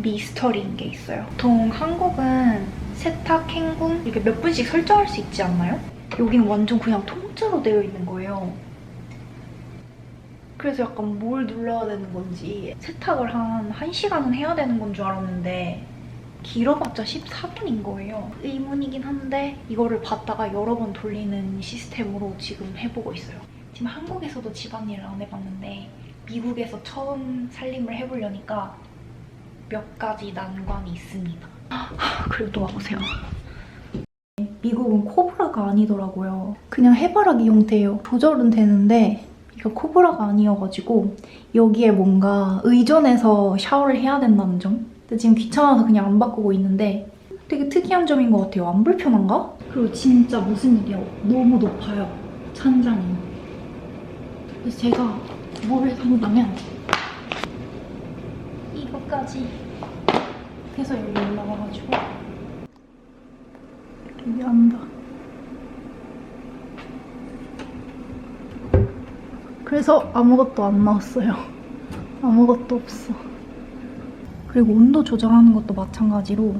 미스터리인 게 있어요. 보통 한국은 세탁, 헹굼 이렇게 몇 분씩 설정할 수 있지 않나요? 여기는 완전 그냥 통째로 되어 있는 거예요. 그래서 약간 뭘 눌러야 되는 건지 세탁을 한 1시간은 해야 되는 건 줄 알았는데 길어봤자 14분인 거예요. 의문이긴 한데 이거를 받다가 여러 번 돌리는 시스템으로 지금 해보고 있어요. 지금 한국에서도 집안일을 안 해봤는데 미국에서 처음 살림을 해보려니까 몇 가지 난관이 있습니다. 그리고 또 와보세요. 미국은 코브라가 아니더라고요. 그냥 해바라기 형태예요. 조절은 되는데 이거 코브라가 아니어가지고 여기에 뭔가 의존해서 샤워를 해야 된다는 점. 근데 지금 귀찮아서 그냥 안 바꾸고 있는데 되게 특이한 점인 것 같아요. 안 불편한가? 그리고 진짜 무슨 일이야. 너무 높아요. 찬장이. 그래서 제가 뭘 샀냐면 이거까지 해서 여기 올라가가지고 여기 앉아. 그래서 아무것도 안 나왔어요. 아무것도 없어. 그리고 온도 조절하는 것도 마찬가지로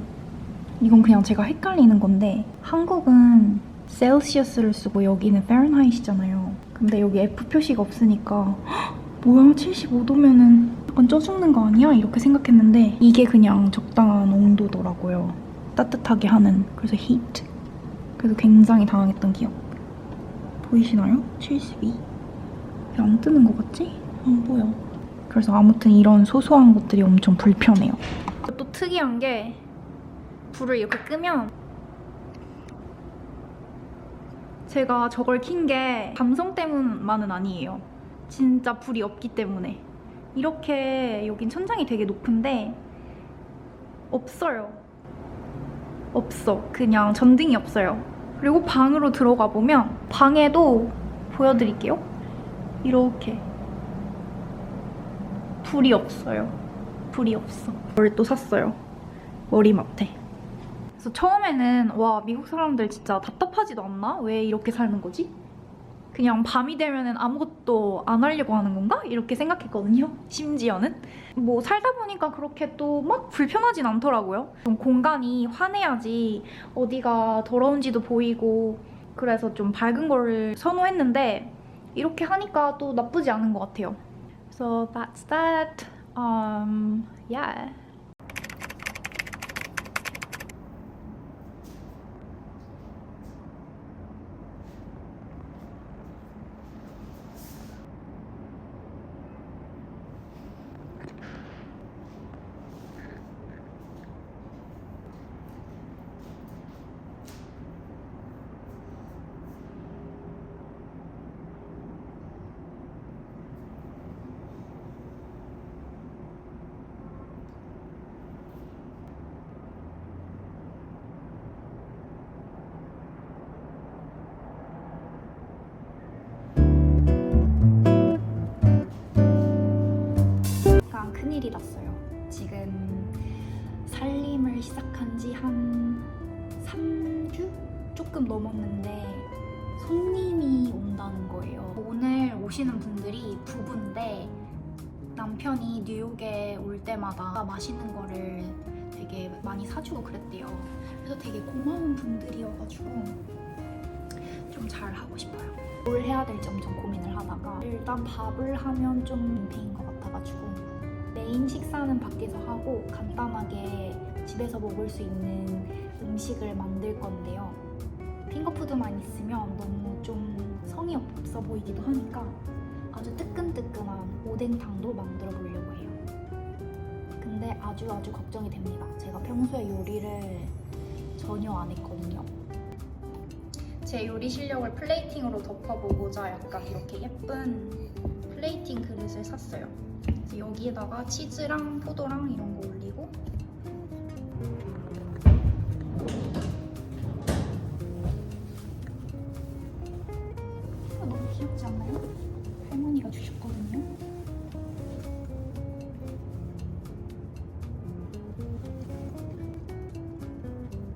이건 그냥 제가 헷갈리는 건데 한국은 셀시어스를 쓰고 여기는 페른하이트잖아요. 근데 여기 F 표시가 없으니까 헉, 뭐야 75도면은 약간 쪄 죽는 거 아니야? 이렇게 생각했는데 이게 그냥 적당한 온도더라고요. 따뜻하게 하는 그래서 heat. 그래서 굉장히 당황했던 기억. 보이시나요? 72. 왜 안 뜨는 것 같지? 안 보여. 그래서 아무튼 이런 소소한 것들이 엄청 불편해요. 또 특이한 게 불을 이렇게 끄면 제가 저걸 킨 게 감성 때문만은 아니에요. 진짜 불이 없기 때문에. 이렇게 여긴 천장이 되게 높은데 없어요. 없어. 그냥 전등이 없어요. 그리고 방으로 들어가 보면 방에도 보여드릴게요. 이렇게 불이 없어요. 불이 없어. 이걸 또 샀어요. 머리맡에. 그래서 처음에는 와 미국 사람들 진짜 답답하지도 않나? 왜 이렇게 사는 거지? 그냥 밤이 되면은 아무것도 안 하려고 하는 건가? 이렇게 생각했거든요. 심지어는 뭐 살다 보니까 그렇게 또 막 불편하진 않더라고요. 좀 공간이 환해야지 어디가 더러운지도 보이고 그래서 좀 밝은 거를 선호했는데 이렇게 하니까 또 나쁘지 않은 것 같아요. So that's that. Um, yeah. 넘었는데 손님이 온다는 거예요. 오늘 오시는 분들이 부부인데 남편이 뉴욕에 올 때마다 맛있는 거를 되게 많이 사주고 그랬대요. 그래서 되게 고마운 분들이어가지고 좀 잘 하고 싶어요. 뭘 해야 될지 엄청 고민을 하다가 일단 밥을 하면 좀 민폐인 것 같아가지고 메인 식사는 밖에서 하고 간단하게 집에서 먹을 수 있는 음식을 만들 건데요. 핑거푸드만 있으면 너무 좀 성의 없어 보이기도 하니까 아주 뜨끈뜨끈한 오뎅탕도 만들어 보려고 해요. 근데 아주 아주 걱정이 됩니다. 제가 평소에 요리를 전혀 안 했거든요. 제 요리 실력을 플레이팅으로 덮어보고자 약간 이렇게 예쁜 플레이팅 그릇을 샀어요. 여기에다가 치즈랑 포도랑 이런 거 올리고 않나요? 할머니가 주셨거든요.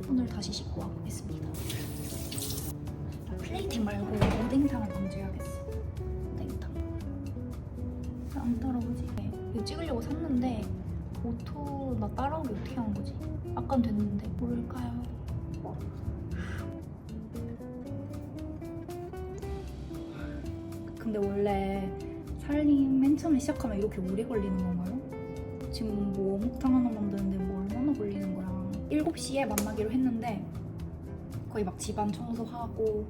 오늘 다시 씻고 와보겠습니다. 플레이팅 말고 오뎅탕을 먼저 해야겠어. 오뎅탕. 안 따라오지? 네, 이거 찍으려고 샀는데 오토 나 따라오기 어떻게 하는 거지? 아깐 됐는데 뭘까요? 근데 원래 살림 맨 처음에 시작하면 이렇게 오래 걸리는 건가요? 지금 뭐 어묵탕 하나 만드는데 뭐 얼마나 걸리는 거야? 7시에 만나기로 했는데 거의 막 집안 청소하고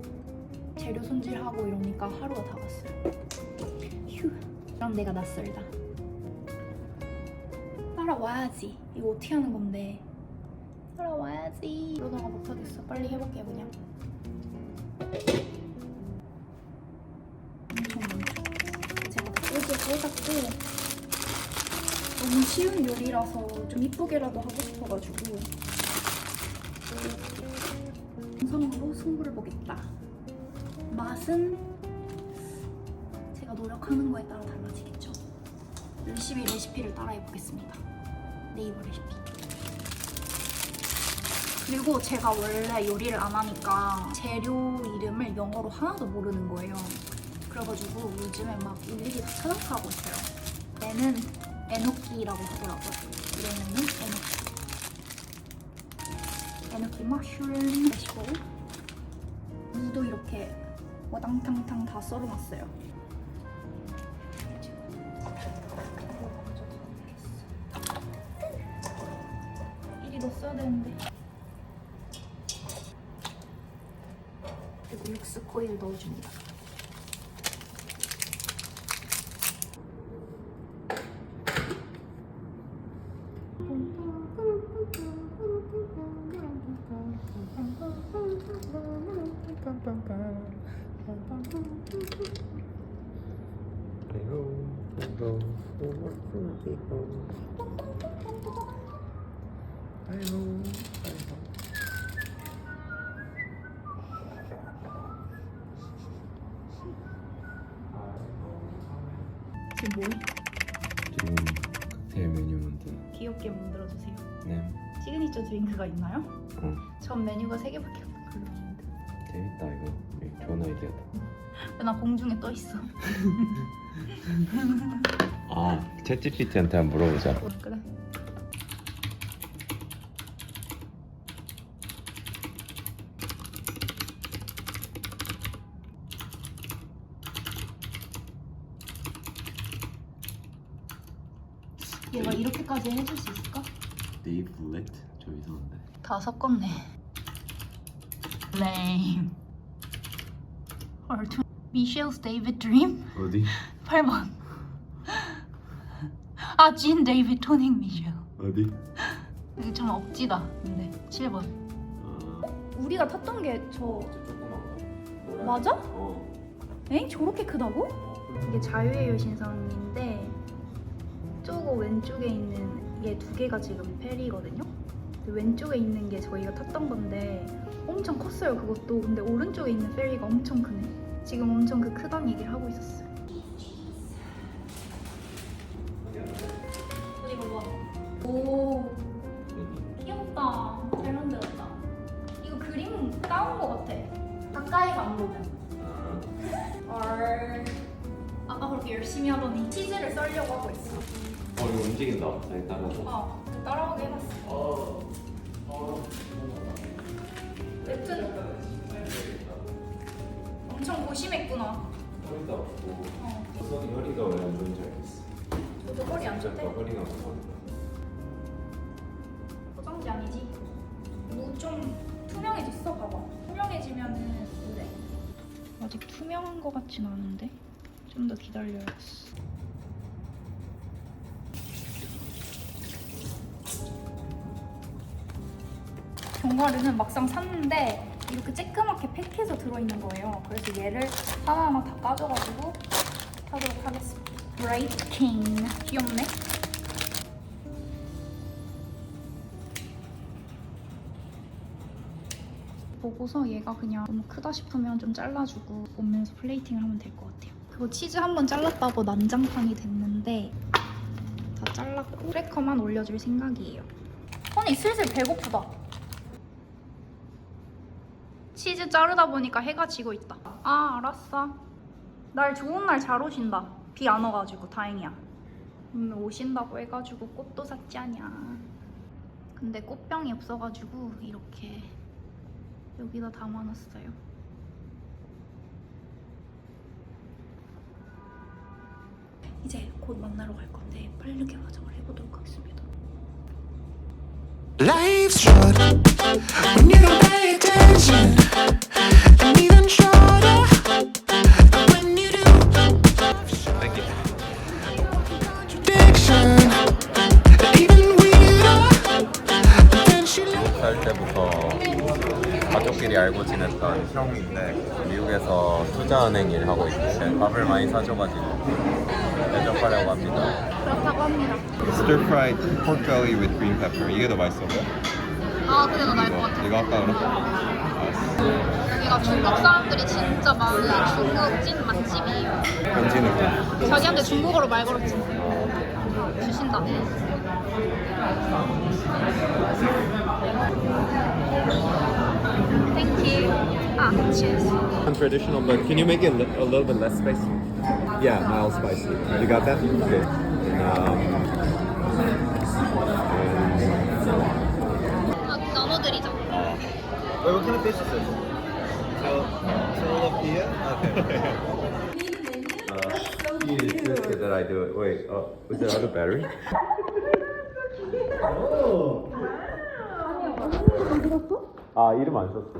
재료 손질하고 이러니까 하루가 다 갔어요. 휴 그럼 내가 낯설다. 따라와야지. 이거 어떻게 하는 건데? 따라와야지. 이러다가 못하겠어. 빨리 해볼게 그냥 해갖고 너무 쉬운 요리라서 좀 이쁘게라도 하고 싶어가지고 영상으로 승부를 보겠다. 맛은 제가 노력하는 거에 따라 달라지겠죠? 열심히 레시피를 따라해 보겠습니다. 네이버 레시피. 그리고 제가 원래 요리를 안 하니까 재료 이름을 영어로 하나도 모르는 거예요 그래가지고 요즘에 막 일일이 다 찾아서 하고 있어요. 얘는 에노키라고 하더라고요. 이름은 에노키. 에노키 머쉬룸 마시고 무도 이렇게 와당탕탕 다 썰어놨어요. 일이 넣었어야 되는데. 그리고 육수 코일 넣어줍니다 지금 뭐해? 지금 칵테일 메뉴 만드는 귀엽게 만들어 주세요. 네. 시그니처 드링크가 있나요? 어. 전 메뉴가 3개밖에 없는 걸로 아는데 재밌다 이거. 이거 좋은 아이디어다. 나 공중에 떠 있어 아 챗GPT한테 한번 물어보자 그래 얘가 이렇게까지 해줄 수 있을까? 데이브 블랙? 좀 이상한데 다 섞었네. 얼투 Michelle's David Dream 어디? 8번. 아, 진 데이비드 토닝 미셸. 어디? 이거 좀 억지다. 근데 7번. 아 우리가 탔던 게 저 조그만 거 맞아? 어 엥? 저렇게 크다고? 이게 자유의 여신상인데 저거 왼쪽에 있는 얘 두 개가 지금 페리거든요. 근데 왼쪽에 있는 게 저희가 탔던 건데 엄청 컸어요 그것도. 근데 오른쪽에 있는 페리가 엄청 크네. 지금 엄청 그 크다는 얘기를 하고 있었어요. 안 보면. 헐. 아까 그렇게 열심히 하더니 치즈를 썰려고 하고 있어. 어 이거 움직인다 자기 따라서 어, 따라오게 해봤어. 여튼 엄청 고심했구나. 허리도 아프고 어, 선이 허리가 왜 안 좋은지 알겠어 저도 허리 안 좋대. 허리가 아프고 포장지 아니지? 뭐좀 투명해졌어, 봐봐. 투명해지면은. 아직 투명한 거 같진 않은데 좀 더 기다려야겠어. 견과류는 막상 샀는데 이렇게 쬐끄맣게 팩해서 들어있는 거예요. 그래서 얘를 하나하나 다 까져가지고 타도록 하겠습니다. 브레이킹 귀엽네. 보고서 얘가 그냥 너무 크다 싶으면 좀 잘라주고 오면서 플레이팅을 하면 될 것 같아요. 그리고 치즈 한 번 잘랐다고 난장판이 됐는데 다 잘랐고 크래커만 올려줄 생각이에요. 언니 슬슬 배고프다. 치즈 자르다 보니까 해가 지고 있다. 아 알았어. 날 좋은 날 잘 오신다. 비 안 와가지고 다행이야. 오늘 오신다고 해가지고 꽃도 샀지 않냐. 근데 꽃병이 없어가지고 이렇게 여기다 담아놨어요. 이제 곧 만나러 갈 건데 빠르게 화장을 해보도록 하겠습니다. Life's short when you don't pay attention, 가족끼리 알고 지냈던 형인데 미국에서 투자은행 일 하고 있고 밥을 많이 사줘가지고 대접하려고 합니다. 그렇다고 합니다. Stir fried pork belly with green pepper 이게 더 맛있어 보여? 아, 그게 더 나을 것 같아. 이거 할까 그럼? 여기가 중국 사람들이 진짜 많은 중국 찐 맛집이에요. 현지 느낌. 자기한테 중국어로 말 걸었지. 주신다. Thank you. 아, cheers. Traditional, but can you make it a little bit less spicy? Yeah, mild spicy. You got that? Okay. Um, 나- 나눠드리자. Wait, what kind of fish is this? Tilapia? Okay. Uh, is this good that I do it? Wait, uh, was there other battery? 아 이름 안 썼어.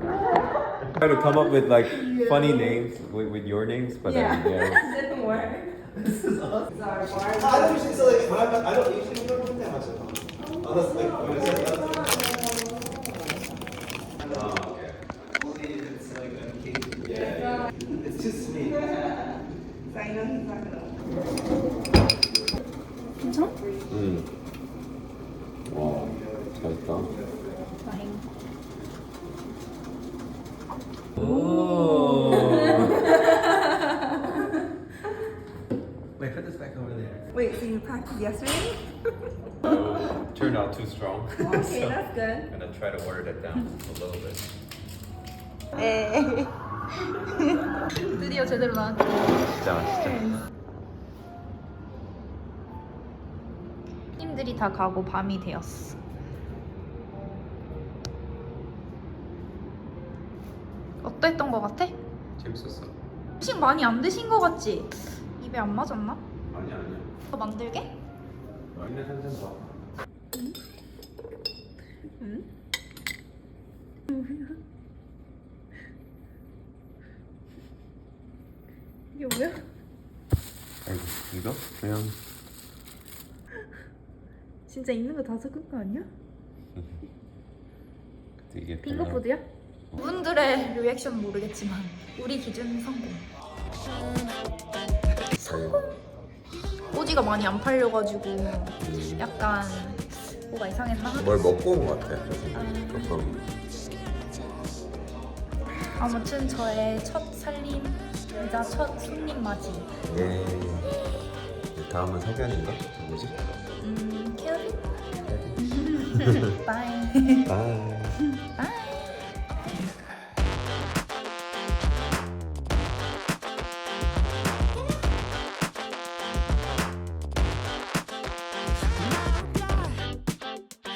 Try to come up with like funny names with, with your names, but yeah. then, yeah. didn't work. I don't usually so like when I, I don't usually remember that much of them. Unless like when it says only if it's like an occasion. Yeah. It's just me. So I know he's not gonna. 음. 와, 잘했 다. 오. Wait, put this back over there. Wait, so you practiced yesterday? Turned out too strong. Okay, so that's good. I'm gonna try to water it down a little bit. Hey. 드디어 제대로 나왔죠. 진짜 맛있죠? 힘들이 다 가고 밤이 되었어. 어땠던 것 같아? 재밌었어. 음식 많이 안 드신 것 같지? 입에 안 맞았나? 아니야 아니야. 더 만들게? 맛있는 생선 봐. 이게 뭐야? 아이고 이거 그냥 진짜 있는 거 다 섞은 거 아니야? 이게 핑거푸드야? 분들의 리액션 모르겠지만 우리 기준 성공. 성공. 꼬지가 많이 안 팔려가지고 약간 뭐가 이상했나? 뭘 먹고 온 것 같아. 조금. 아무튼 저의 첫 살림이자 첫 손님 맞이. 예. 다음은 석연인가? 누구지? 음, 케어리? 바이. 바이. 바이.